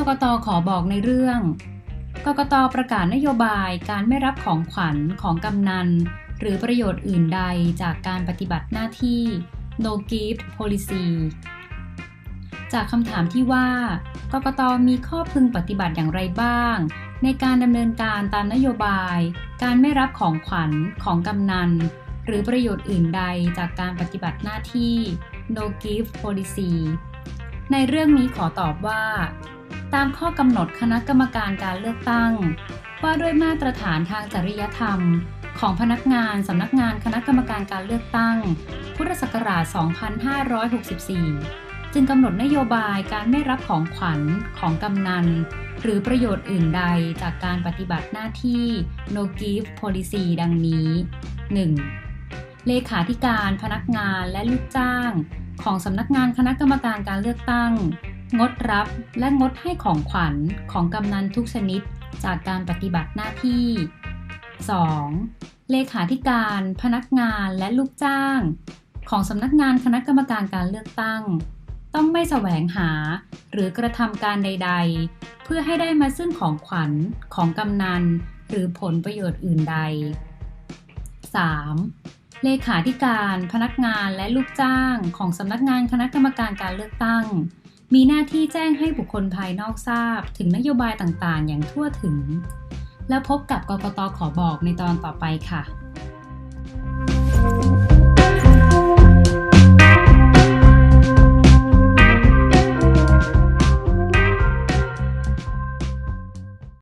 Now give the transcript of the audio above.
กกตขอบอกในเรื่อง กกตประกาศนโยบายการไม่รับของขวัญของกำนัน หรือประโยชน์อื่นใดจากการปฏิบัติหน้าที่ no gift policy จากคำถามที่ว่ากกตมีข้อพึงปฏิบัติอย่างไรบ้าง ในการดำเนินการตามนโยบาย การไม่รับของขวัญของกำนัน หรือประโยชน์อื่นใดจากการปฏิบัติหน้าที่ no gift policy ในเรื่องนี้ขอตอบว่า ตามข้อกำหนดคณะกรรมการการเลือกตั้ง ว่าด้วยมาตรฐานทางจริยธรรม ของพนักงานสำนักงานคณะกรรมการการเลือกตั้ง พุทธศักราช 2564 จึงกำหนดนโยบายการไม่รับของขวัญของกำนัน หรือประโยชน์อื่นใดจากการปฏิบัติหน้าที่ no gift policy ดังนี้ 1. เลขาธิการพนักงานและลูกจ้าง ของสำนักงานคณะกรรมการการเลือกตั้ง งดรับและงดให้ของขวัญของกำนันทุกชนิดจากการปฏิบัติหน้าที่ 2. เลขาธิการพนักงานและลูกจ้าง ของสำนักงานคณะกรรมการการเลือกตั้ง ต้องไม่แสวงหาหรือกระทำการใด ๆ เพื่อให้ได้มาซึ่งของขวัญของกำนันหรือผลประโยชน์อื่นใด 3. เลขาธิการพนักงานและลูกจ้างของสำนักงานคณะกรรมการการเลือกตั้ง มีหน้าที่แจ้งให้บุคคลภายนอกทราบถึงนโยบายต่างๆ อย่างทั่วถึง แล้วพบกับกกตขอบอกในตอนต่อไปค่ะ